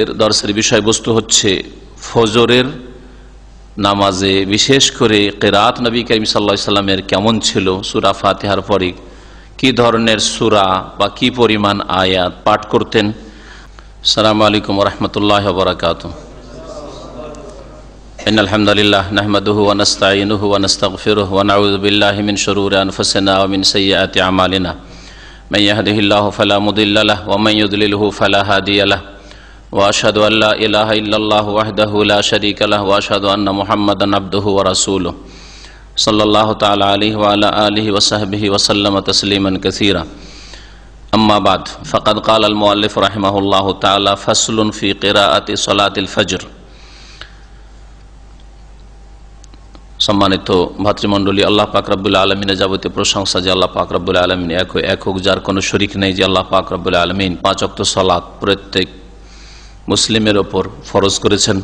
এর দর্শের বিষয়বস্তু হচ্ছে ফজরের নামাজে বিশেষ করে কেরাত নবী করিম সাল্লা সাল্লামের কেমন ছিল সুরা ফাতেহার পরে কি ধরনের সুরা বা কি পরিমাণ আয়াত পাঠ করতেন সালাম আলাইকুম রহমতুল্লাহ বরাকাত إن الحمد لله نحمده ونستعينه ونستغفره ونعوذ بالله من شرور أنفسنا ومن سيئات أعمالنا من يهده الله فلا مضل له ومن يضلله فلا هادي له واشهد ان لا اله الا الله وحده لا شريك له واشهد ان محمدا عبده ورسوله صلى الله تعالى عليه وعلى اله وصحبه وسلم تسليما كثيرا اما بعد فقد قال المؤلف رحمه الله تعالى فصل في قراءه صلاه الفجر সম্মানিত ভাতৃমণ্ডলী আল্লাহ পাক রব্বুল আলমিনের যাবতীয় প্রশংসা যে আল্লাহ পাক রব্বুল আলমিন এক একক যার কোনো শরিক নেই যে আল্লাহ পাক রব্বুল আলমিন পাঁচ অক্ত সলাৎ প্রত্যেক মুসলিমের ওপর ফরজ করেছেন।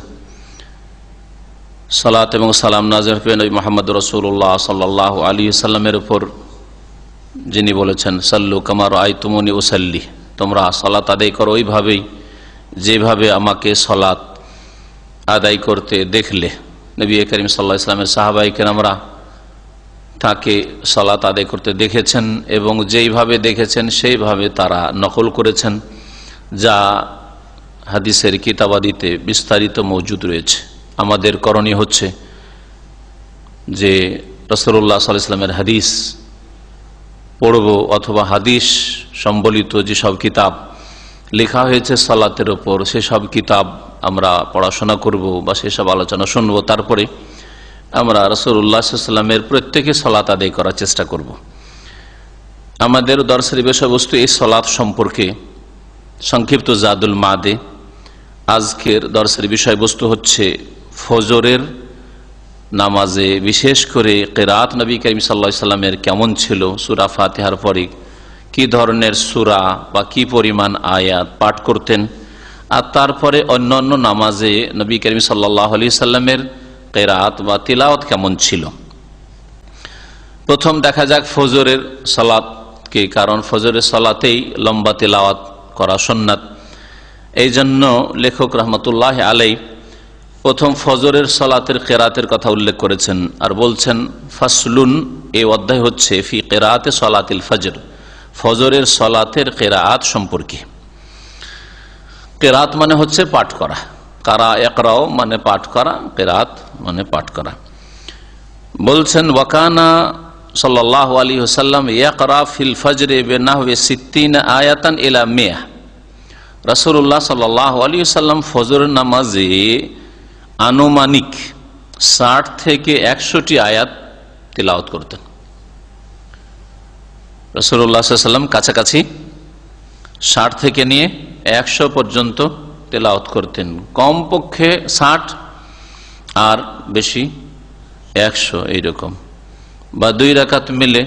সালাত এবং সালাম নাজর নবী মোহাম্মদ রসুল্লাহ সাল্লাহ আলী সাল্লামের উপর যিনি বলেছেন, সাল্লু কামার আই তুমনি ওসাল্লি তোমরা সলাত আদায় করো ওইভাবেই, যেভাবে আমাকে সলাত আদায় করতে দেখলে। নবী করিম সাল্লাহ ইসলামের সাহাবাইকে আমরা তাকে সলাত আদায় করতে দেখেছেন এবং যেইভাবে দেখেছেন, সেইভাবে তারা নকল করেছেন, যা হাদিসের কিতাবাদিতে বিস্তারিত মজুদ রয়েছে। আমাদের করণীয় হচ্ছে যে রসল্লাহ সাল্লামের হাদিস, পড়ব অথবা হাদিস সম্বলিত যেসব কিতাব লেখা হয়েছে সালাতের ওপর, সেসব কিতাব আমরা পড়াশোনা করব বা সেসব আলোচনা শুনব। তারপরে আমরা রসুল্লাহ সাল্লামের প্রত্যেকে সলাত আদায় করার চেষ্টা করব। আমাদের দর্শের বিষয়বস্তু এই সলাৎ সম্পর্কে সংক্ষিপ্ত জাদুল মাদে। আজকের দর্শের বিষয়বস্তু হচ্ছে ফজরের নামাজে, বিশেষ করে কেরাত নবী করিম সাল্লা সাল্লামের কেমন ছিল, সুরা ফাতেহার পরে কি ধরনের সুরা বা কি পরিমাণ আয়াত পাঠ করতেন, আর তারপরে অন্য অন্য নামাজে নবী করিম সাল্লাহ আলি সাল্লামের কেরাত বা তিলাওয়াত কেমন ছিল। প্রথম দেখা যাক ফজরের সালাতকে, কারণ ফজরের সালাতেই লম্বা তিলাওয়াত করা সন্ন্যাত এই জন্য লেখক রহমতুল্লাহ আলাই প্রথম ফজরের সলাতের কেরাতের কথা উল্লেখ করেছেন আর বলছেন, ফাসলুন এই অধ্যায় হচ্ছে, ফি কেরাতে সলাতিল ফজর ফজরের সলাতের কেরাত সম্পর্কে। কেরাত মানে হচ্ছে পাঠ করা। কারা একরাও মানে পাঠ করা, কেরাত মানে পাঠ করা। বলছেন, ওয়াকানা সাল্লাহ আলী হোসাল্লাম ইয়াকরা ফিল ফজরে বেনাহবে সিদ্দিন আয়াতান ইলা মেয়া রসুল্লাহ সাল্লাহ আলী সাল্লাম ফজর নামাজে আনুমানিক ষাট থেকে একশোটি আয়াত তিলাওত করতেন। রসুল্লাহ সাল্লাম কাছাকাছি ষাট থেকে নিয়ে একশো পর্যন্ত তেলাওত করতেন। কমপক্ষে ষাট আর বেশি একশো এইরকম। বা দুই রাকাত মিলে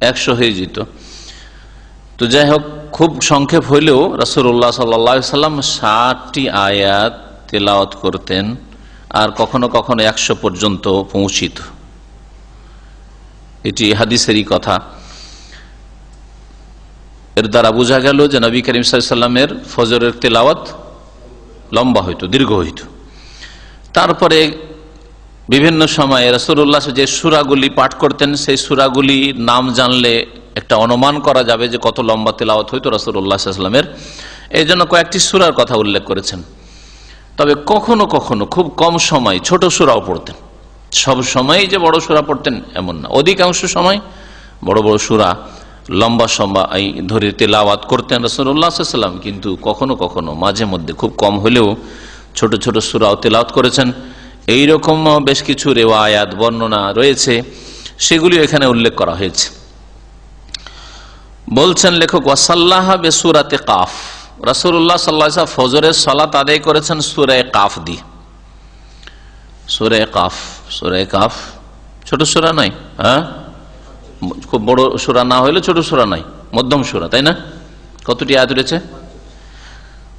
একশো হয়ে যেত। তো যাই হোক খুব সংক্ষেপ হইলেও রসুল্লাহ সাল্লা সাল্লাম ষাটটি আয়াত তেলাওয়াত করতেন আর কখনো কখনো একশো পর্যন্ত পৌঁছিত। এটি হাদিসেরই কথা। এর দ্বারা বোঝা গেল যে নবী করিম সাল্লামের ফজরের তেলাওয়াত লম্বা হইতো, দীর্ঘ হইত। তারপরে বিভিন্ন সময়ে রসুল্লাহ যে সুরাগুলি পাঠ করতেন, সেই সুরাগুলি নাম জানলে একটা অনুমান করা যাবে যে কত লম্বা তেলাওয়াত হইতো রসুল্লাহামের এই জন্য কয়েকটি সুরার কথা উল্লেখ করেছেন। তবে কখনো কখনো খুব কম সময় ছোট সুরাও পড়তেন। সব সময় যে বড় সুরা পড়তেন এমন না। অধিকাংশ সময় বড় বড় সুরা লম্বা সময় ধরে তেলাওয়াত করতেন রসুল্লাহাম কিন্তু কখনো কখনো মাঝে মধ্যে খুব কম হলেও ছোট ছোট সুরাও তেলাওয়াত করেছেন। এইরকম বেশ কিছু রেওয়ায়াত, বর্ণনা রয়েছে। সেগুলি এখানে উল্লেখ করা হয়েছে। বলছেন লেখক, ওয়াসাল্লাহ বেসুরাতে কাফ। রাসুল্লাহ সাল্লাহ ফজরের সলাত আদায় করেছেন সুরায় কাফ দিয়ে। সুরায় কাফ সুরায় কাফ। ছোট সুরা নয় হ্যাঁ? খুব বড় সুরা না হইলে ছোট সুরা নয়, মধ্যম সুরা, তাই না? কতটি আয়াত রয়েছে?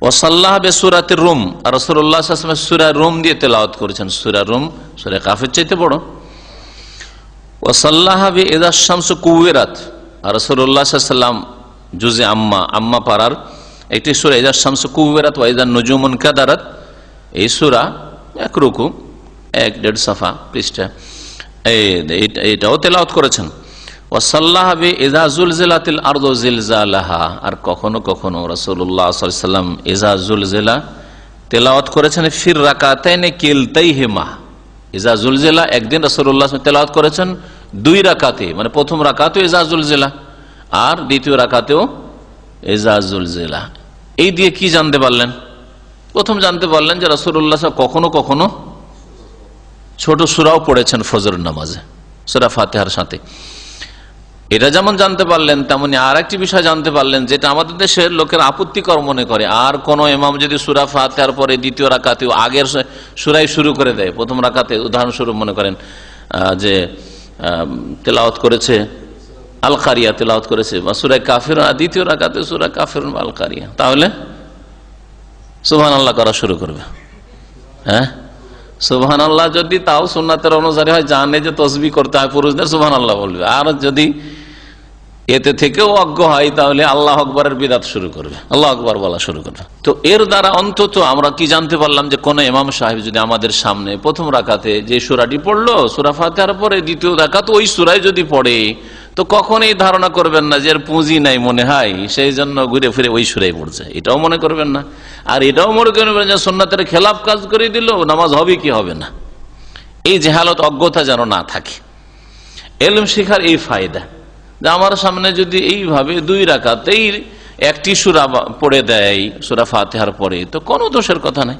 ওসাল্লাহ বেসুরাতে রুম। আর রসুল্লাহ সুরা রুম দিয়ে তেলাওয়াত করেছেন। সুরা রুম, সুরা কাফের চাইতে বড়। ওসাল্লাহ বে এদাস শামস কুয়েরাত রসুল্লাহ জুজে আম্মা আম্মা পাড়ার একটি সুরা ইজার শামস কুবেরাত ওয়াইজার নজুমন কাদারাত, এই সুরা এক রুকু, এক দেড় সাফা পৃষ্ঠা। এটাও তেলাওত করেছেন। আর কখনো কখনো রসুল্লাহ জিলা তেলাওয়াত করেছেন, ফির কিলতাই হেমা জেলা একদিন রসুল্লাহ তেলাওয়াত করেছেন দুই রাকাতে মানে প্রথম রাকাতেও ইজাজুল জেলা, আর দ্বিতীয় রাকাতেও এজাজুল জেলা। এই দিয়ে কি জানতে পারলেন? প্রথম জানতে পারলেন যে রসুল্লাহ কখনো কখনো ছোট সুরাও পড়েছেন ফজর নামাজে, সুরা ফাতেহার সাথে। এটা যেমন জানতে পারলেন, তেমনি আর একটি বিষয় জানতে পারলেন, যেটা আমাদের দেশের লোকের আপত্তিকর মনে করে। আর কোন এমাম যদি সুরা ফাতেহার পরে দ্বিতীয় রাকাতেও আগের সুরাই শুরু করে দেয়, প্রথম রাকাতে উদাহরণস্বরূপ মনে করেন যে তেলাওয়াত করেছে আল কারিয়া তেলাওয়াত করেছে, বা সুরায় কাফির দ্বিতীয় রাখাতে সুরা কাফির আল কারিয়া তাহলে সুবহান আল্লাহ করা শুরু করবে। হ্যাঁ? সুবহান আল্লাহ যদি তাও সুন্নাতের অনুসারী হয়, জানে যে তসবি করতে হয় পুরুষদের সুবহান আল্লাহ বলবে। আর যদি এতে থেকেও অজ্ঞ হয়, তাহলে আল্লাহ আকবরের বিদাত শুরু করবে। আল্লাহ আকবর বলা শুরু করবে। তো এর দ্বারা অন্তত আমরা কি জানতে পারলাম যে কোন ইমাম সাহেব যদি আমাদের সামনে প্রথম রাকাতে যে সুরাটি পড়ল, সুরা ফাতেহার পরে দ্বিতীয় রাকাত ওই সুরাই যদি পড়ে, তো কখনই ধারণা করবেন না যে এর পুঁজি নাই মনে হয়, সেই জন্য ঘুরে ফিরে ওই সুরাই পড়ছে। এটাও মনে করবেন না। আর এটাও মনে করবেন যে সন্ন্যতের খেলাফ কাজ করে দিল, নামাজ হবে কি হবে না। এই জেহালত অজ্ঞতা যেন না থাকে। এলম শিখার এই ফায়দা। যে আমার সামনে যদি এইভাবে দুই রাকাতেই একটি সুরা পড়ে দেয়, সুরা ফাতেহার পরে, তো কোনো দোষের কথা নাই।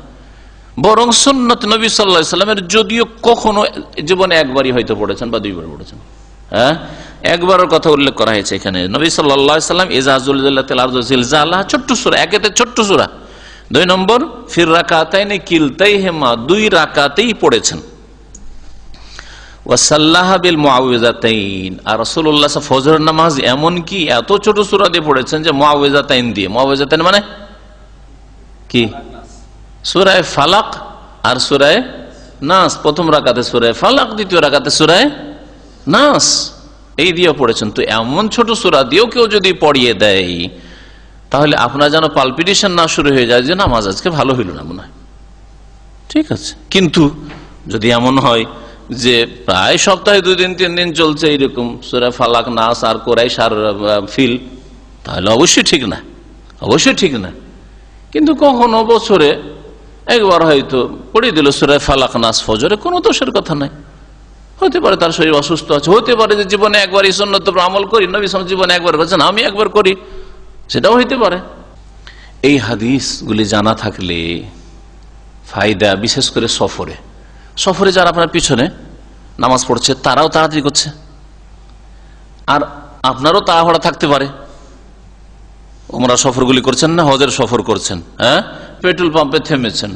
বরং সুন্নত নবী সাল্লা সাল্লামের যদিও কখনো জীবনে একবারই হয়তো পড়েছেন বা দুইবার পড়েছেন। হ্যাঁ? একবারের কথা উল্লেখ করা হয়েছে এখানে। নবী সাল্লাহ সাল্লাম এজাজুল্লাহ ছোট্ট সুরা, একেতে ছোট্ট সুরা। দুই নম্বর, ফির রাকাতাইনে কিলতাই হেমা দুই রাকাতেই পড়েছেন। আর নামাজ এমন কি? এত ছোট সূরা দিয়ে পড়েছেন যে দিয়ে। মানে কি? সূরা ফালাক আর সূরা নাস। প্রথম রাকাতে সূরা ফালাক, দ্বিতীয় রাকাতে সূরা নাস। এই দিয়ে পড়েছেন। তো এমন ছোট সূরা দিয়েও কেউ যদি পড়িয়ে দেয়, তাহলে আপনার যেন পালপিটেশন না শুরু হয়ে যায় যে নামাজ আজকে ভালো হইল না মনে হয়। ঠিক আছে। কিন্তু যদি এমন হয় যে প্রায় সপ্তাহে দুই দিন তিন দিন চলছে এইরকম। সুরা ফালাক, নাস আর কোরাই সার ফিল। তাহলে অবশ্যই ঠিক না। অবশ্যই ঠিক না। কিন্তু কখনো বছরে একবার হয়তো পড়ে দিল সুরায় ফালাক, নাস, ফজরে, কোনো দোষের কথা নাই। হতে পারে তার শরীর অসুস্থ আছে। হতে পারে যে জীবনে একবার এই সন্ন্যত আমল করি, নবী সালাম জীবনে একবার করেছেন আমি একবার করি। সেটাও হইতে পারে। এই হাদিসগুলি জানা থাকলে ফায়দা, বিশেষ করে সফরে সফরে যারা আপনার পিছনে নামাজ পড়ছে, তারাও তাড়াতাড়ি করছে। আর আপনারও তাড়াহড়া থাকতে পারে। ওমরা সফরগুলি করছেন না, হজের সফর করছেন হ্যাঁ? পেট্রোল পাম্পে থেমেছেন।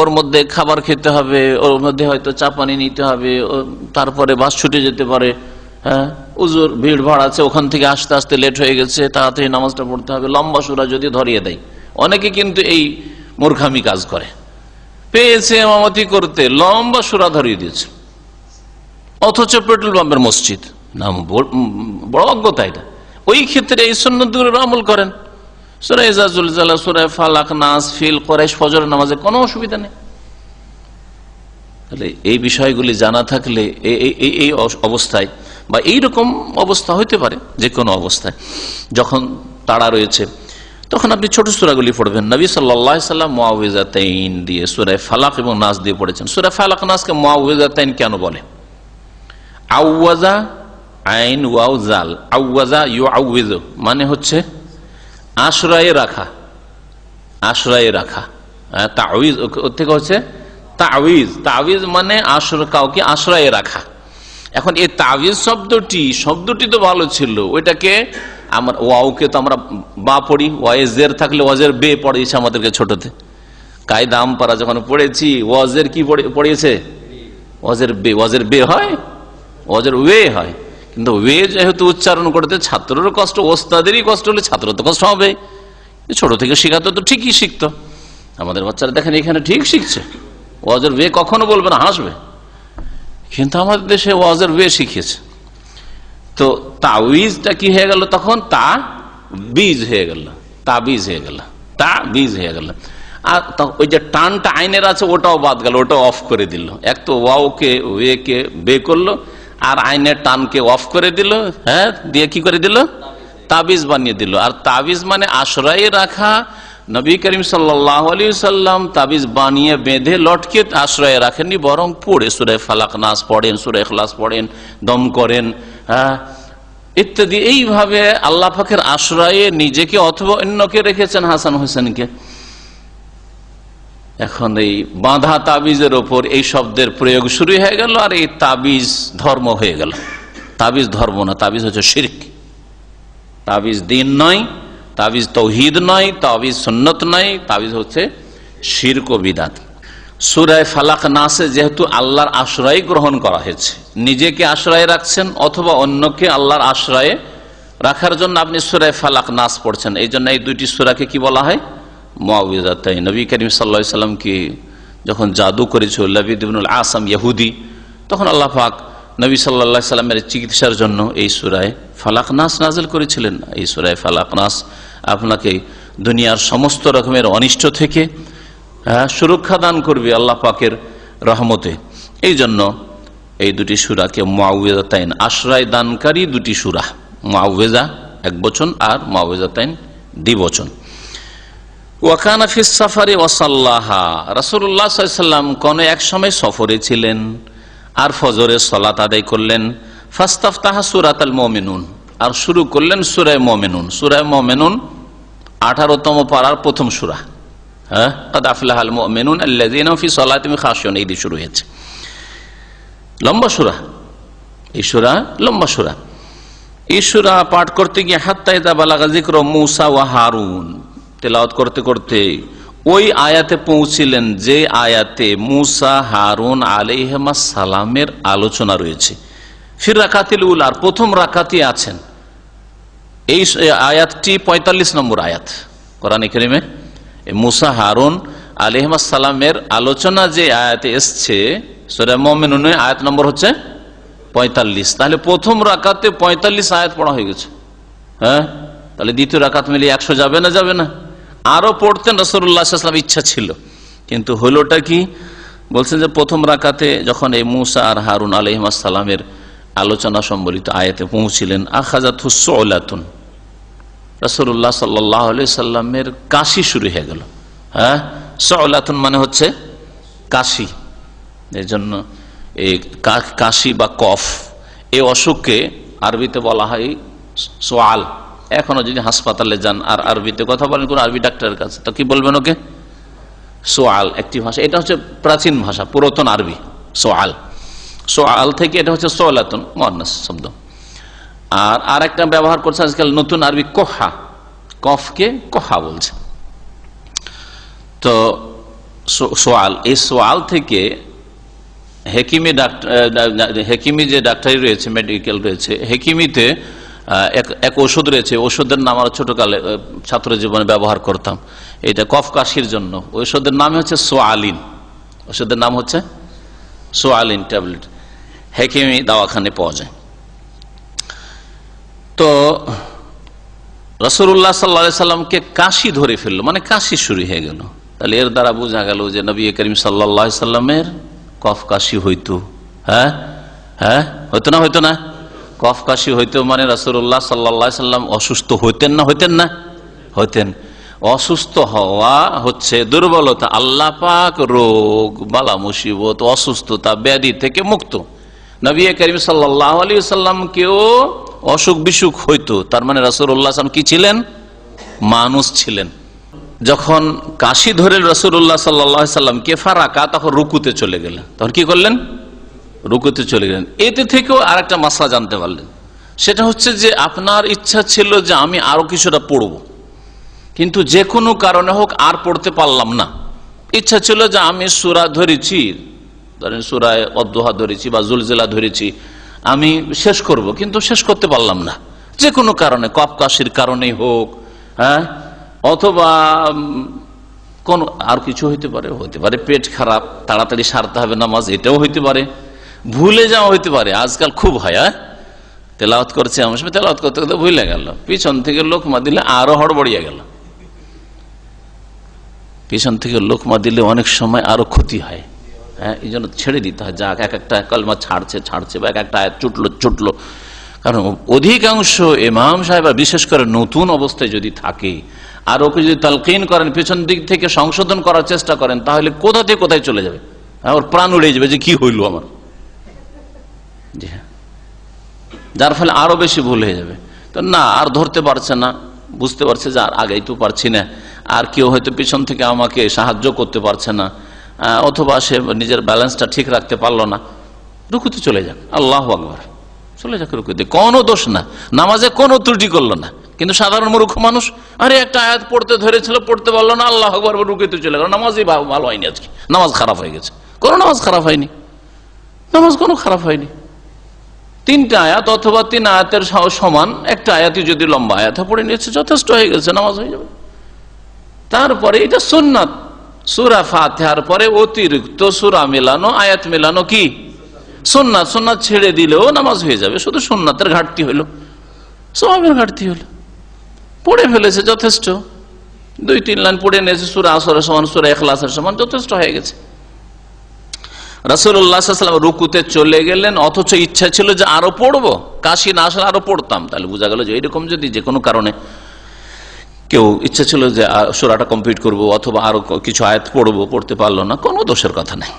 ওর মধ্যে খাবার খেতে হবে, ওর মধ্যে হয়তো চা পানি নিতে হবে তারপরে বাস ছুটে যেতে পারে হ্যাঁ? উজুর ভিড় ভাড় আছে, ওখান থেকে আসতে আসতে লেট হয়ে গেছে, তাড়াতাড়ি নামাজটা পড়তে হবে। লম্বা সুরা যদি ধরিয়ে দেয়, অনেকে কিন্তু এই মূর্খামি কাজ করে। পেয়েছে এমামতি করতে, লম্বা সুরা ধরিয়ে দিয়েছে। অথচ পেট্রোল পাম্পের মসজিদ। নাম বড় অজ্ঞতা এটা ওই ক্ষেত্রে এই সন্ন্যতগুলোর আমল করেন। সুরাই ফালাক ফিল নামাজে কোনো অসুবিধা নেই। তাহলে এই বিষয়গুলি জানা থাকলে এই- অবস্থায় বা এই রকম অবস্থা পারে যে কোনো অবস্থায়। যখন তাড়া রয়েছে তখন আপনি ছোট সুরাগুলি পড়বেন। নবী সাল্লাহ সাল্লাম মোয়াউজাতাইন দিয়ে সুরায় ফালাক এবং নাস দিয়ে পড়েছেন। সুরায় ফালাক নাসকে মোয়াউজাতাইন কেন বলে? আউওয়াজা আইন ওয়াও জাল আউওয়াজা ইউ আউজ মানে হচ্ছে আশ্রয়ে রাখা। আশ্রয়ে রাখা। হ্যাঁ, ও- ওর থেকে হচ্ছে তাওয়িজ। তাওয়িজ মানে আশ্রয় কাউকে আশ্রয়ে রাখা। এখন এই তাওয়িজ শব্দটি শব্দটি তো ভালো ছিল। ওইটাকে আমরা ওয়াওকে তো আমরা বা পড়ি ওয়াজের থাকলে ওয়াজের বে পড়িয়েছে আমাদেরকে ছোটতে। কায়দা আমপারা যখন পড়েছি, ওয়াজের কি পড়ে- পড়িয়েছে? ওয়াজের বে ওয়াজের বে হয়, ওয়াজের ওয়ে হয়। কিন্তু ওয়ে যেহেতু উচ্চারণ করতে ছাত্রেরও কষ্ট, ওস্তাদেরই কষ্ট হলে ছাত্র তো কষ্ট হবে। ছোট থেকে শেখাতো তো ঠিকই শিখতো। আমাদের বাচ্চারা দেখেন এখানে ঠিক শিখছে। ওয়াজের ওয়ে কখনো বলবে না, হাসবে। কিন্তু আমাদের দেশে ওয়াজের ওয়ে শিখিয়েছে। তো তাউইজটা কি হয়ে গেল তখন? তা বীজ হয়ে গেল। তাবিজ হয়ে গেল। তা বীজ হয়ে গেল। আর ওই যে টানটা আইনের আছে, ওটাও বাদ গেল, ওটাও অফ করে দিল। এক তো ওয়াওকে, ওয়েকে বে করল, আর আইনের টানকে অফ করে দিল হ্যাঁ দিয়ে কি করে দিল? তাবিজ বানিয়ে দিল। আর তাবিজ মানে আশ্রয়ে রাখা। নবী করিম সাল্লাম তাবিজ বানিয়ে বেঁধে লটকে আশ্রয়ে রাখেননি, বরং পড়ে। সুরে ফালাক পড়েন সুরে এখলাস পড়েন, দম করেন। হ্যাঁ? ইত্যাদি, এইভাবে আল্লাহ পাখের আশ্রয়ে নিজেকে অথবা অন্যকে রেখেছেন হাসান হোসেনকে। এখন এই বাঁধা তাবিজের ওপর এই শব্দের প্রয়োগ শুরু হয়ে গেল আর এই তাবিজ ধর্ম হয়ে গেল। তাবিজ ধর্ম না, তাবিজ হচ্ছে শির্ক। তাবিজ দিন নয়, তাবিজ তৌহিদ নয়, তাবিজ সন্নত নয়, তাবিজ হচ্ছে শির্ক বিদাত। সুরায় ফালাক নাসে যেহেতু আল্লাহর আশ্রয় গ্রহণ করা হয়েছে। নিজেকে আশ্রয়ে রাখছেন অথবা অন্যকে আল্লাহর আশ্রয়ে রাখার জন্য আপনি সুরায় ফালাক নাস পড়ছেন। এই জন্য এই দুইটি সুরাকে কি বলা হয়? মুআউযাতাইন নবী করিম সাল্লাহ সাল্লামকে যখন জাদু করেছিল লবিদুল আসাম ইহুদি, তখন আল্লাহ পাক নবী সাল্লা সাল্লামের চিকিৎসার জন্য এই সুরায় ফালাক নাস নাজেল করেছিলেন। এই সুরায় ফালাক নাস আপনাকে দুনিয়ার সমস্ত রকমের অনিষ্ট থেকে সুরক্ষা দান করবে আল্লাহ পাকের রহমতে। এই জন্য এই দুটি সুরাকে মাউজাতাইন আশ্রয় দানকারী দুটি সুরা মাউজা এক বচন আর মাউজাতাইন দ্বিবচন ওয়াকানা ফিস সাফারি ওয়াসাল্লাহা রাসুল্লাহ সাল্লাম কোন এক সময় সফরে ছিলেন আর ফজরের সলাত আদায় করলেন। ফাস্তাফ তাহা সুরাত আল মমিনুন, আর শুরু করলেন সুরায় মমিনুন। সুরায় মমিনুন আঠারোতম পাড়ার প্রথম সুরা। হ্যাঁ? কাদ আফলাহ আল মমিনুন আল্লাযীনা ফি সালাতিহিম খাশিউন এই দিয়ে শুরু হয়েছে। পাঠ করতে গিয়ে হারুন। তেলাওয়াত করতে করতে ওই আয়াতে পৌঁছিলেন যে আয়াতে মুসা, হারুন আলিহমা সালামের আলোচনা রয়েছে। ফির রাকাতিল উলার, প্রথম রাকাতি আছেন। এই আয়াতটি ৪৫ নম্বর আয়াত। কোরআন করিমে মুসা হারুন সালামের আলোচনা যে আয়াতে এসছে সেটা মমিন আয়াত নম্বর হচ্ছে পঁয়তাল্লিশ। তাহলে প্রথম রাকাতে পঁয়তাল্লিশ আয়াত পড়া হয়ে গেছে। হ্যাঁ? তাহলে দ্বিতীয় রাকাত মিলিয়ে একশো যাবে না যাবে না? আরও পড়তেন রসুল্লাহাম ইচ্ছা ছিল। কিন্তু হলোটা কি? বলছেন যে প্রথম রাকাতে যখন এই মুসা আর হারুন আলহিমাসাল্লামের আলোচনা সম্বলিত আয়াতে পৌঁছিলেন আখাজাত হুসলাতুন রসুল্লাহ সাল্লাহ সাল্লামের কাশি শুরু হয়ে গেল। হ্যাঁ? সলাতুন মানে হচ্ছে কাশি। এই জন্য এই কাশি বা কফ এই অসুখকে আরবিতে বলা হয় সোয়াল। এখনও যদি হাসপাতালে যান আর আরবিতে কথা বলেন, কোন আরবি ডাক্তারের কাছে, তো কি বলবেন ওকে? সোয়াল, একটি ভাষা। এটা হচ্ছে প্রাচীন ভাষা, পুরাতন আরবি, সোয়াল। সোয়াল থেকে এটা হচ্ছে সোয়ালাতুন মহানাস শব্দ। আর আর একটা ব্যবহার করছে আজকাল নতুন আরবি কোহা। কফকে কোহা বলছে। তো সোয়াল, এই সোয়াল থেকে হেকিমি ডাক্তার হেকিমি যে ডাক্তারি রয়েছে, মেডিকেল রয়েছে, হেকিমিতে এক ওষুধ রয়েছে ওষুধের নাম আমরা ছোটকালে ছাত্র জীবনে ব্যবহার করতাম। এটা কফ কাশির জন্য। ওষুধের নাম হচ্ছে সোয়ালিন। ওষুধের নাম হচ্ছে সোয়ালিন ট্যাবলেট। হেকিমি দাওয়াখানে পাওয়া যায়। তো রসুল্লাহ সাল্লা সাল্লামকে কাশি ধরে ফেলল মানে কাশি শুরু হয়ে গেল। তাহলে এর দ্বারা বোঝা গেল যে নবী করিম সাল্লা সাল্লামের কফ কাশি হইতো। হ্যাঁ? হ্যাঁ? হইতো না হইতো না? কফ কাশি হইতো মানে রসুল্লাহ সাল্লা সাল্লাম অসুস্থ হইতেন না হইতেন না? হইতেন। অসুস্থ হওয়া হচ্ছে দুর্বলতা আল্লাহ পাক রোগ, বালা মুসিবত, অসুস্থতা, ব্যাধি থেকে মুক্ত। নবী করিম সাল্লাহ আলী সাল্লামকেও অসুখ বিসুখ হইতো, তার মানে রসুল্লাহ কি ছিলেন? মানুষ ছিলেন। যখন কাশি ধরে রসুল্লাহ সাল্লাহ সাল্লাম কে ফারাকা, তখন রুকুতে চলে গেলেন। তখন কি করলেন? রুকুতে চলে গেলেন। এতে থেকেও আর একটা মাসলা জানতে পারলেন। সেটা হচ্ছে যে আপনার ইচ্ছা ছিল যে আমি আরও কিছুটা পড়ব। কিন্তু যে কোনো কারণে হোক আর পড়তে পারলাম না। ইচ্ছা ছিল যে আমি সুরা ধরেছি, ধরেন সুরায় অদ্দোহা ধরেছি বা জুলজেলা ধরেছি আমি শেষ করব, কিন্তু শেষ করতে পারলাম না। যে কোনো কারণে কপ কাশির কারণেই হোক হ্যাঁ? অথবা কোন, আর কিছু হইতে পারে হইতে পারে পেট খারাপ, তাড়াতাড়ি সারতে হবে নামাজ, এটাও হইতে পারে। ভুলে যাওয়া হইতে পারে, আজকাল খুব হয় হ্যাঁ? তেলাওয়াত করছে আমার সময় তেলাওয়াত করতে করতে ভুলে গেল। পিছন থেকে লোক মা দিলে আরও হড়বড়িয়ে গেল। পিছন থেকে লোকমা দিলে অনেক সময় আরও ক্ষতি হ্যাঁ। এই জন্য ছেড়ে দিতে হয়। যাক এক একটা কলমা ছাড়ছে ছাড়ছে বা এক একটা চুটলো চুটলো। কারণ অধিকাংশ এমাম সাহেব বিশেষ করে নতুন অবস্থায় যদি থাকে আর ওকে যদি তালকিন করেন পেছন দিক থেকে সংশোধন করার চেষ্টা করেন তাহলে কোথা থেকে কোথায় চলে যাবে? হ্যাঁ, ওর প্রাণ উড়ে যাবে যে কি হইল আমার? জি হ্যাঁ। যার ফলে আরও বেশি ভুল হয়ে যাবে। তো না আর ধরতে পারছে না। বুঝতে পারছে যে আর আগেই তো পারছি না। আর কেউ হয়তো পিছন থেকে আমাকে সাহায্য করতে পারছে না। অথবা সে নিজের ব্যালেন্সটা ঠিক রাখতে পারল না, রুকুতে চলে যান আল্লাহ আকবর। চলে যাক রুকুতে কোনো দোষ না, নামাজে কোনো ত্রুটি করল না। কিন্তু সাধারণ মূর্খ মানুষ, আরে একটা আয়াত পড়তে ধরেছিল, পড়তে পারল না, আল্লাহ আকবর রুকুতে চলে গেল, নামাজই ভালো হয়নি আজকে, নামাজ খারাপ হয়ে গেছে। কোনো নামাজ খারাপ হয়নি, নামাজ কোনো খারাপ হয়নি। তিনটা আয়াত অথবা তিন আয়াতের সমান, একটা আয়াতই যদি লম্বা আয়াত পড়ে নিয়েছে, যথেষ্ট হয়ে গেছে, নামাজ হয়ে যাবে। তারপরে এটা সুন্নাত সুরা ফাতেহার পরে অতিরিক্ত সুরা মেলানো, আয়াত মেলানো কি? সুন্নাত সুন্নাত ছেড়ে দিলেও নামাজ হয়ে যাবে। শুধু সুন্নাতের ঘাটতি হলো। সবের ঘাটতি হলো। পড়ে ফেলেছে, যথেষ্ট। দুই, তিন লাইন পড়ে নিয়েছে, সুরা আসরের সমান, সুরা এখলাসের সমান, যথেষ্ট হয়ে গেছে। রাসুল্লাহাম রুকুতে চলে গেলেন, অথচ ইচ্ছা ছিল যে আরও পড়ব। কাশি না আসলে আরও পড়তাম। তাহলে বোঝা গেল যে এইরকম যদি যে কোনো কারণে কেউ ইচ্ছা ছিল যে সুরাটা কমপ্লিট করব অথবা আরও কিছু আয়াত পড়ব, পড়তে পারল না, কোনো দোষের কথা নাই।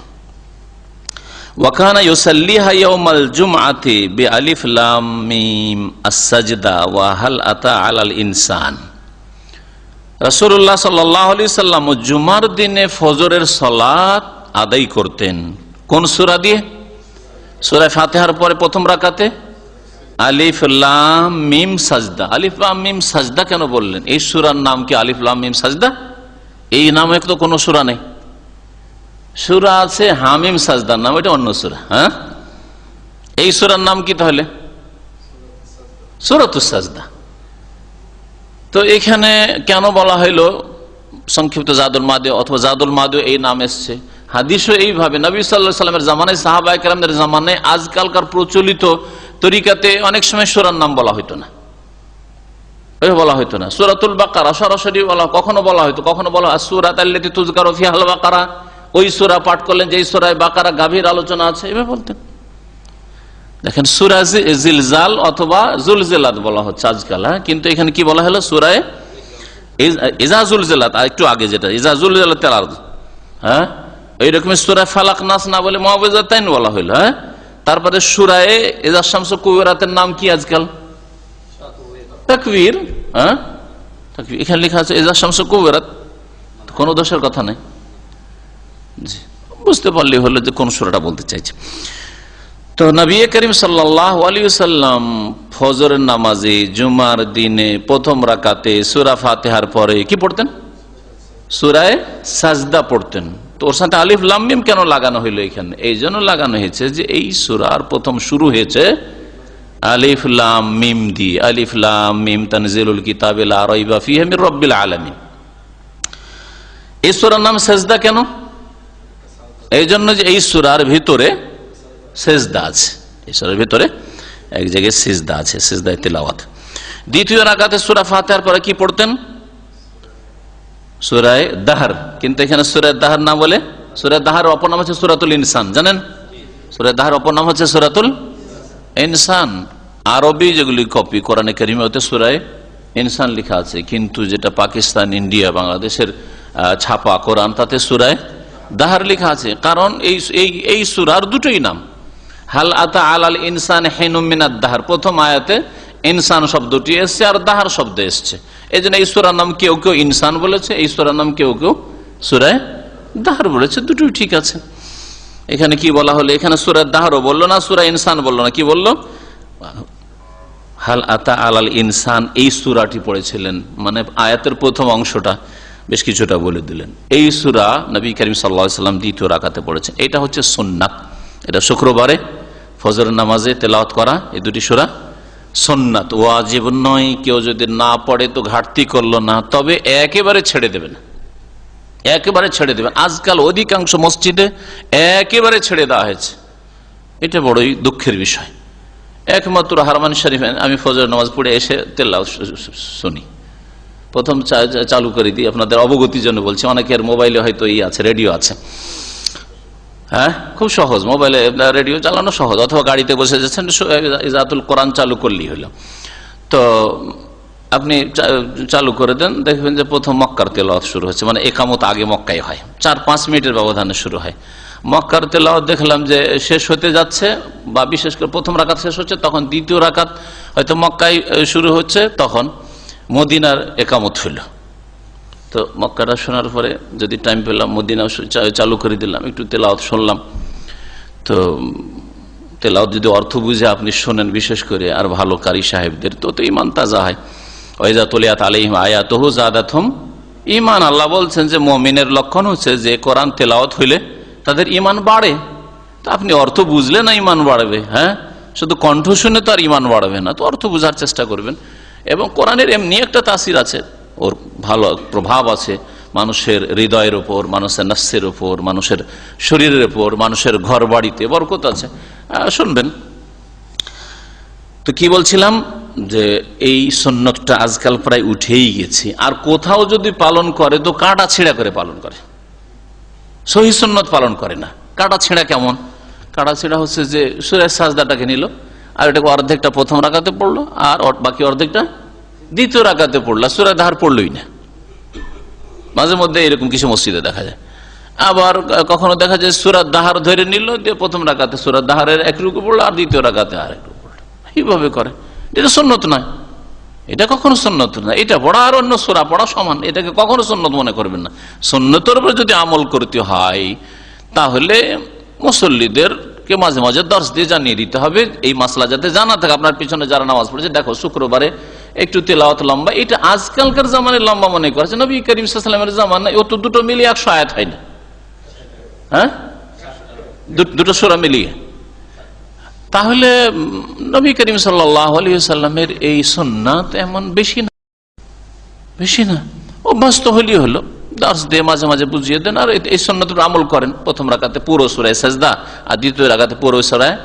সাল্লাম জুমার দিনে ফজরের সালাত আদায় করতেন। কোন সূরা দিয়ে? সূরা ফাতিহার পরে প্রথম রাকাতে? আলিফ, লাম, মিম, সাজদা। আলিফ, লাম, মিম, সাজদা কেন বললেন? এই সূরার নাম কি আলিফ, লাম, মিম, সাজদা? এই নামে তো কোনো সূরা নেই। সুরা আছে হামিম সাজদার নাম, এটা অন্য সুরা হ্যাঁ? এই সুরার নাম কি তাহলে? সুরত সাজদা। তো এখানে কেন বলা হইল? সংক্ষিপ্ত জাদুল মাদে, অথবা জাদুল মাদে এই নাম এসছে। হাদিসও এইভাবে, নবী সাল্লাহ সাল্লামের জামানায় সাহাবা একরামদের জামানায় আজকালকার প্রচলিত তরিকাতে অনেক সময় সুরার নাম বলা হইতো না। বলা হইতো না। সুরাতুল বাকারা, সরাসরি বলা কখনো বলা হইতো, কখনো বলা হয় সুরাত আল্লাতি তুজকার ফিহাল বাকারা, ওই সুরা পাঠ করলেন যে সুরায় বাকারা গাভীর আলোচনা আছে, এভাবে বলতেন। দেখেন, সুরা জিলজাল অথবা জুলজিলাত বলা হচ্ছে আজকাল হ্যাঁ? কিন্তু এখানে কি বলা হলো? সুরায় ইজাজুল জেলাত আর একটু আগে যেটা ইজাজুল জেলাত তেলার হ্যাঁ? এইরকম সুরায় ফালাক নাস না বলে মহাবেজাতাইন বলা হইল হ্যাঁ? তারপরে সুরায় ইজাজ শামস কুবেরাতের নাম কি আজকাল? তাকবীর হ্যাঁ। এখানে লেখা আছে এজাজ শামস কুবেরাত কোনো দোষের কথা নেই। জি, বুঝতে পারলে হলো যে কোন সুরাটা বলতে চাইছে। তো নবী করিম সাল্লাহ আলী সাল্লাম ফজরের নামাজে, জুমার দিনে প্রথম রাকাতে সুরা ফাতেহার পরে কি পড়তেন? সুরায় সাজদা পড়তেন। তো ওর সাথে আলিফ লামিম কেন লাগানো হইল এখানে? এই জন্য লাগানো হয়েছে যে এই সুরার প্রথম শুরু হয়েছে আলিফ লাম মিম দি আলিফ লাম মিম তানজিলুল কিতাবিল আরাইবা ফিহি মির রব্বিল আলামিন। এই সুরার নাম সেজদা কেন? এই জন্য যে এই সুরার ভিতরে সেজদা আছে। এই সুরার ভিতরে এক জায়গায় সেজদা আছে, সেজদায় তেলাওয়াত। দ্বিতীয় রাকাতে সুরা ফাতেহার পরে কি পড়তেন? সুরায় দাহার। কিন্তু এখানে সুরায় দাহার না বলে? সুরায় দাহার অপর নাম হচ্ছে সুরাতুল ইনসান, জানেন? সুরায় দাহার অপর নাম হচ্ছে সুরাতুল ইনসান। আরবি যেগুলি কপি, কোরআনে কারিমে ওতে সুরায় ইনসান লেখা আছে। কিন্তু যেটা পাকিস্তান, ইন্ডিয়া, বাংলাদেশের ছাপা কোরআন, তাতে সুরায় দাহার লেখা আছে। কারণ এই এই সুরার দুটোই নাম। হাল আতা আলাল ইনসান হেনুমিনাদ দাহার। প্রথম আয়াতে ইনসান শব্দটি এসছে আর দাহার শব্দ এসছে। এই জন্য সুরার নাম কেউ কেউ ইনসান বলেছে সুরার নাম কেউ কেউ সুরায় দাহার বলেছে, দুটোই ঠিক আছে। এখানে কি বলা হলো? এখানে সুরায় দাহারও বলল না, সুরা ইনসান বলল না, কি বলল? হাল আতা আলাল ইনসান, এই সুরাটি পড়েছিলেন মানে আয়াতের প্রথম অংশটা বেশ কিছুটা বলে দিলেন। এই সুরা নবী করিম সাল্লাম দ্বিতীয় রাখাতে পড়েছেন। এটা হচ্ছে সোননাথ এটা শুক্রবারে ফজর নামাজে তেলাওয়াত করা, এই দুটি সুরা সোননাথ ওয়াজিব নয়, কেউ যদি না পড়ে তো ঘাটতি করল না, তবে একেবারে ছেড়ে দেবে না। একেবারে ছেড়ে দেবে আজকাল অধিকাংশ মসজিদে একেবারে ছেড়ে দেওয়া হয়েছে। এটা বড়ই দুঃখের বিষয়। একমাত্র হারমান শরীফ, আমি ফজর নামাজ পড়ে এসে তেল্লাও শুনি। প্রথম চালু করে দিই, আপনাদের অবগতির জন্য বলছি, অনেকের মোবাইলে হয়তো ই আছে, রেডিও আছে। হ্যাঁ? খুব সহজ। মোবাইলে রেডিও চালানো সহজ। অথবা গাড়িতে বসে যাচ্ছেন ইজাতুল কোরআন চালু করলেই হলো। তো আপনি চালু করে দেন দেখবেন যে প্রথম মক্কার তেলাওয়াত শুরু হচ্ছে। মানে একামত আগে মক্কায় হয়। চার পাঁচ মিনিটের ব্যবধানে শুরু হয়। মক্কার তেলাওয়াত দেখলাম যে শেষ হতে যাচ্ছে বা বিশেষ করে প্রথম রাকাত শেষ হচ্ছে তখন দ্বিতীয় রাকাত হয়তো মক্কায় এ, শুরু হচ্ছে তখন মদিনার একামত হইল তো মক্কাটা শোনার পরে যদি টাইম পেলাম মদিনা চালু করে দিলাম, একটু তেলাওত শুনলাম। তো তেলাওয়াত যদি অর্থ বুঝে আপনি শোনেন, বিশেষ করে আর ভালো কারি সাহেবদের, তো তো ইমান তাজা হয়। ওইজা তলিয়াত আলিহিম আয়াতহু জাদাতহম ইমান আল্লাহ বলছেন যে মমিনের লক্ষণ হচ্ছে যে কোরআন তেলাওয়াত হইলে তাদের ইমান বাড়ে। তো আপনি অর্থ বুঝলে না ইমান বাড়বে হ্যাঁ? শুধু কণ্ঠ শুনে তো আর ইমান বাড়বে না, তো অর্থ বোঝার চেষ্টা করবেন। এবং কোরআনের এমনি একটা তাসির আছে, ওর ভালো প্রভাব আছে মানুষের হৃদয়ের ওপর মানুষের নাস্যের ওপর মানুষের শরীরের ওপর মানুষের ঘর বাড়িতে বরকত আছে। শুনবেন। তো কি বলছিলাম? যে এই সন্ন্যতটা আজকাল প্রায় উঠেই গেছে। আর কোথাও যদি পালন করে, তো কাটা ছেঁড়া করে পালন করে। সহি সন্ন্যত পালন করে না। কাটা ছেঁড়া কেমন? কাটা ছেঁড়া হচ্ছে যে সুরের সাজদাটাকে নিল, আর এটাকে অর্ধেকটা প্রথম রাখাতে পড়ল, আর বাকি অর্ধেকটা দ্বিতীয় রাখাতে পড়ল সুরা ধার পড়লোই না। মাঝে মধ্যে এরকম কিছু মসজিদে দেখা যায়। আবার কখনো দেখা যায় সুরাত দাহার ধরে নিল দিয়ে প্রথম রাখাতে সুরাত দাহারের এক রুকু পড়ল আর দ্বিতীয় রাখাতে আর এক পড়ল। এইভাবে করে। এটা সন্ন্যত নয়। এটা কখনো সন্ন্যত না এটা পড়া আর অন্য সোরা পড়া সমান। এটাকে কখনো সন্ন্যত মনে করবেন না। সন্ন্যতের উপরে যদি আমল করতে হয়, তাহলে মুসল্লিদের কে মাঝে মাঝে দর্শ দিয়ে জানিয়ে দিতে হবে। এই মাসলা যাতে জানা থাকে, আপনার পিছনে যারা নামাজ পড়েছে, দেখো শুক্রবারে একটু তেলাওয়াত লম্বা। এটা আজকালকার জামানে লম্বা মনে করেছে নবী করিম সাল্লামের জামানায় ও তো দুটো মিলিয়ে একশো আয়াত হয় না। হ্যাঁ? দুটো সোরা মিলিয়ে। তাহলে নবী করিম সাল্লামের এই সন্ন্যাত এমন বেশি না। বেশি না। অভ্যস্ত হলি হলো। দাস দিয়ে মাঝে মাঝে বুঝিয়ে দেন। আর এই- এই সন্ন্যত আমল করেন। প্রথম রাখাতে পুরো সুরায় সাজদা। আর দ্বিতীয় রাখাতে পুরো সুরায়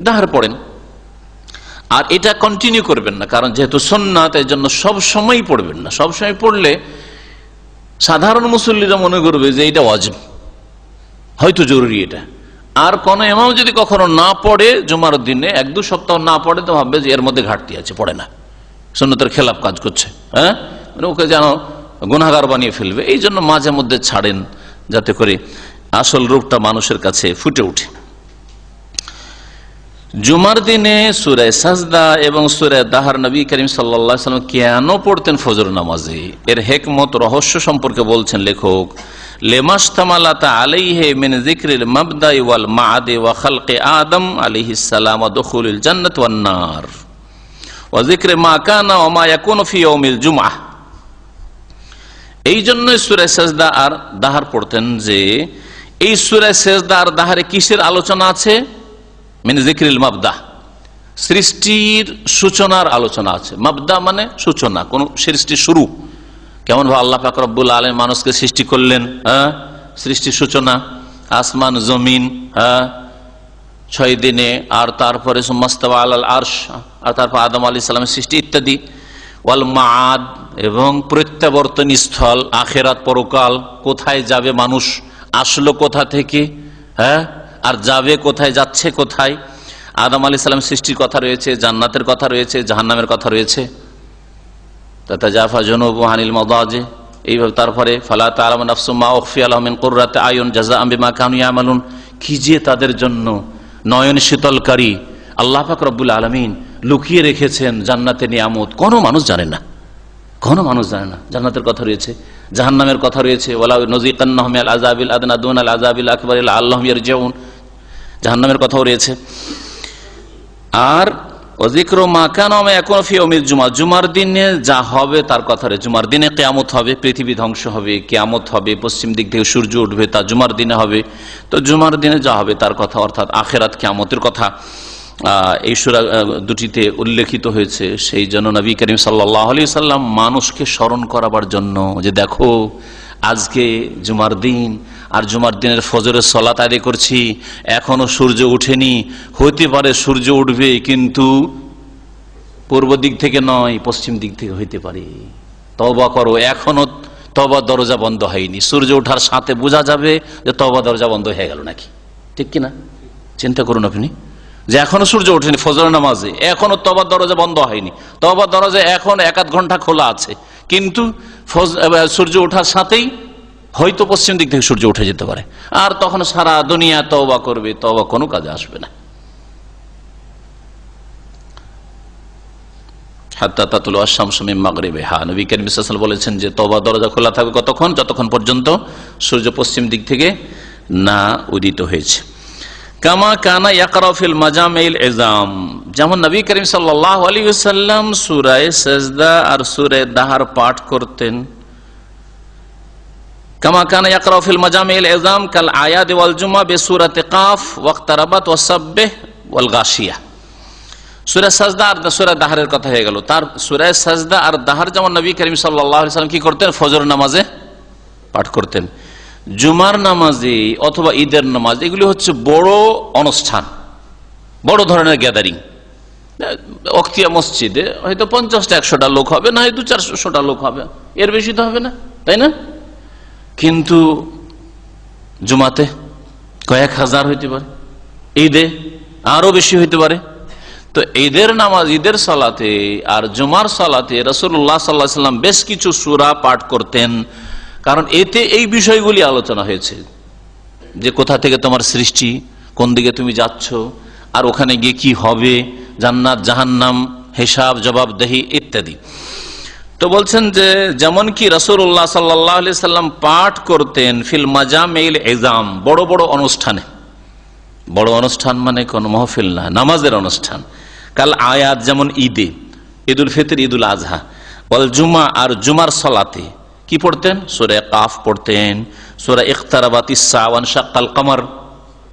দাহার পড়েন। আর এটা কন্টিনিউ করবেন না, কারণ যেহেতু সন্ন্যাত এর জন্য সব সময় পড়বেন না। সব সময় পড়লে সাধারণ মুসল্লিরা মনে করবে যে এটা অজব হয়তো জরুরি এটা। আর কোন এমাম যদি কখনো না পড়ে জুমার দিনে, এক দু সপ্তাহ না পড়ে, তো ভাববে যে এর মধ্যে ঘাটতি আছে, পড়ে না। সুন্নতের খেলাপ কাজ করছে হ্যাঁ? মানে ওকে যেন গুনাগার বানিয়ে ফেলবে। এই জন্য মাঝে মধ্যে ছাড়েন, যাতে করে আসল রূপটা মানুষের কাছে ফুটে ওঠে। জুমার দিনে সুরে সাজদা এবং সুরে দাহার নবী করিম সাল্লাম কেন পড়তেন ফজর নামাজে? এর হেকমত রহস্য সম্পর্কে বলছেন লেখক ওয়াল খালকে আদম জান্নাত ওয়ান নার। ওয়া মা কানা এই জন্যই সুরে সেজদা আর দাহার পড়তেন যে, এই সুরে সেজদা আর দাহারে কিসের আলোচনা আছে? মানে জিক্রিল মাবদা। সৃষ্টির সূচনার আলোচনা আছে। মাবদা মানে সূচনা, কোন সৃষ্টির শুরু। কেমন ভাবে আল্লাহ পাক রব্বুল আলম মানুষকে সৃষ্টি করলেন হ্যাঁ? সৃষ্টির সূচনা, আসমান, জমিন হ্যাঁ? ছয় দিনে, আর তারপরে সুমাস্তাবা আল আরশ, আর তারপর আদম আলী সালামের সৃষ্টি ইত্যাদি। ওয়াল মাদ এবং প্রত্যাবর্তন স্থল, আখেরাত পরকাল, কোথায় যাবে মানুষ, আসলো কোথা থেকে হ্যাঁ? আর যাবে কোথায়, যাচ্ছে কোথায়? আদম আলী সালাম সৃষ্টির কথা রয়েছে, জান্নাতের কথা রয়েছে, জাহান্নামের কথা রয়েছে। তাতা জাফা জনুব হানিল মদাজে, এইভাবে তারপরে, ফালা তালাম আফসুমা ওফি আলমিন কোর্রাতে আয়ন জাজা আম্বিমা কানু আমালুন কি যে তাদের জন্য নয়ন শীতলকারী আল্লাহ পাক রব্বুল আলমিন লুকিয়ে রেখেছেন জান্নাতে নিয়ামত। কোনো মানুষ জানে না। কোনো মানুষ জানে না। জান্নাতের কথা রয়েছে, জাহান্নামের কথা রয়েছে। ওলা নজিকান্নাহমিয়াল আজাবিল আদনা দুন আল আজাবিল আকবর আল্লাহমিয়ার যেমন জাহান্নামের কথাও রয়েছে। আর অজিক্র মাকানমে এখন ফিয়মিল জুমা, জুমার দিনে যা হবে তার কথা রয়েছে। জুমার দিনে কেয়ামত হবে, পৃথিবী ধ্বংস হবে, কেয়ামত হবে, পশ্চিম দিক থেকে সূর্য উঠবে, তা জুমার দিনে হবে। তো জুমার দিনে যা হবে তার কথা, অর্থাৎ আখেরাত কেয়ামতের কথা এই সুরা দুটিতে উল্লেখিত হয়েছে। সেই জন্য নবী করিম সাল্লাহ আলি সাল্লাম মানুষকে স্মরণ করাবার জন্য যে দেখো, আজকে জুমার দিন আর জুমার দিনের ফজরের সলাত আদায় করছি। এখনও সূর্য উঠেনি। হইতে পারে সূর্য উঠবে, কিন্তু পূর্ব দিক থেকে নয়, পশ্চিম দিক থেকে হইতে পারে। তবা করো, এখনও তবা দরজা বন্ধ হয়নি। সূর্য ওঠার সাথে বোঝা যাবে যে তবা দরজা বন্ধ হয়ে গেল নাকি। ঠিক কিনা? চিন্তা করুন আপনি। যে এখনও সূর্য ওঠেনি ফজর নামাজে, এখনও তবার দরজা বন্ধ হয়নি। তবার দরজা এখন এক আধ ঘণ্টা খোলা আছে। কিন্তু সূর্য ওঠার সাথেই হয়তো পশ্চিম দিক থেকে সূর্য উঠে যেতে পারে। আর তখন সারা দুনিয়া তওবা করবে, তওবা কোনো কাজে আসবে না। হাত্তা তাতুল আসামসমি মাগরিবে হা নবী করিম বলেছেন যে, তওবা দরজা খোলা থাকবে কতক্ষণ? যতক্ষণ পর্যন্ত সূর্য পশ্চিম দিক থেকে না উদিত হয়েছে। কামা কানা ইয়াকরাফিল মাজামিল এজাম যেমন নবী করিম সাল্লাল্লাহু আলাইহি ওয়াসাল্লাম সূরা সাজদা আর সূরা দাহার পাঠ করতেন। কাল জুমা সূরা সাজদা আর দাহারের কথা হয়ে গেল। তার আর দাহার করতেন? ফজর নামাজে পাঠ করতেন। জুমার নামাজে অথবা ঈদের নামাজ এগুলি হচ্ছে বড় অনুষ্ঠান, বড় ধরনের গ্যাদারিং অক্তিয়া মসজিদে হয়তো পঞ্চাশটা একশোটা লোক হবে, না হয় দু চারশোটা লোক হবে। এর বেশি তো হবে না, তাই না? কিন্তু জুমাতে কয়েক হাজার হইতে পারে, ঈদে আরও বেশি হইতে পারে। তো ঈদের নামাজ, ঈদের সালাতে আর জুমার সালাতে রসুল্লাহ সাল্লাহ সাল্লাম বেশ কিছু সুরা পাঠ করতেন। কারণ এতে এই বিষয়গুলি আলোচনা হয়েছে, যে কোথা থেকে তোমার সৃষ্টি, কোন দিকে তুমি যাচ্ছ, আর ওখানে গিয়ে কি হবে, জান্নাত, জাহান্নাম, হিসাব, জবাবদেহি ইত্যাদি। তো বলছেন যে যেমন কি রসুল্লাহ সাল্লাহ সাল্লাম পাঠ করতেন ফিল মাজামেইল এজাম বড় বড় অনুষ্ঠানে। বড় অনুষ্ঠান মানে কোন মহফিল না, নামাজের অনুষ্ঠান। কাল আয়াত যেমন ঈদে, ঈদুল ফিতর, ঈদুল আজহা। ওয়াল জুমা আর জুমার সলাতে কি পড়তেন? সুরে কাফ পড়তেন, সুরা ইখতারাবাত ইসাওয়ান শাক্কাল কামার।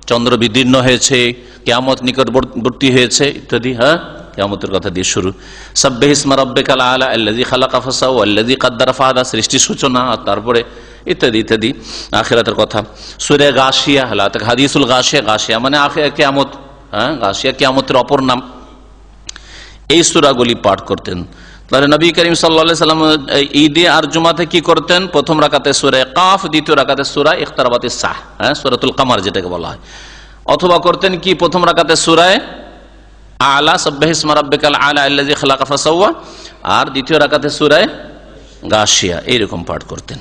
চন্দ্র বিদীর্ণ হয়েছে, কেয়ামত নিকটবর্তী হয়েছে, ইত্যাদি হ্যাঁ? কেয়ামতের কথা দিয়ে শুরু। সাব্বে ইসমা রব্বে কালা আলা আল্লাজি খালাকা ফাসাউ আল্লাজি কাদ্দারা ফাহাদা সৃষ্টির সূচনা তারপরে ইত্যাদি ইত্যাদি, আখেরাতের কথা। সুরে গাশিয়া হালাত হাদিসুল গাশিয়া গাশিয়া মানে আখে কেয়ামত হ্যাঁ গাশিয়া কেয়ামতের অপর নাম। এই সুরাগুলি পাঠ করতেন। তাহলে নবী করিম সাল্লা সাল্লাম ঈদে আর জুমাতে কি করতেন? প্রথম রাকাতে সুরে কাফ, দ্বিতীয় রাকাতে সুরা ইখতারাবাতি শাহ হ্যাঁ সুরাতুল কামার যেটাকে বলা হয়। অথবা করতেন কি? প্রথম রাকাতে সুরায় আলা সব্বাহিসমা রাব্বিকাল আলা খালাকা ফাসাওয়া। আর দ্বিতীয় রাকাতে সুরায় গাশিয়া এইরকম পাঠ করতেন।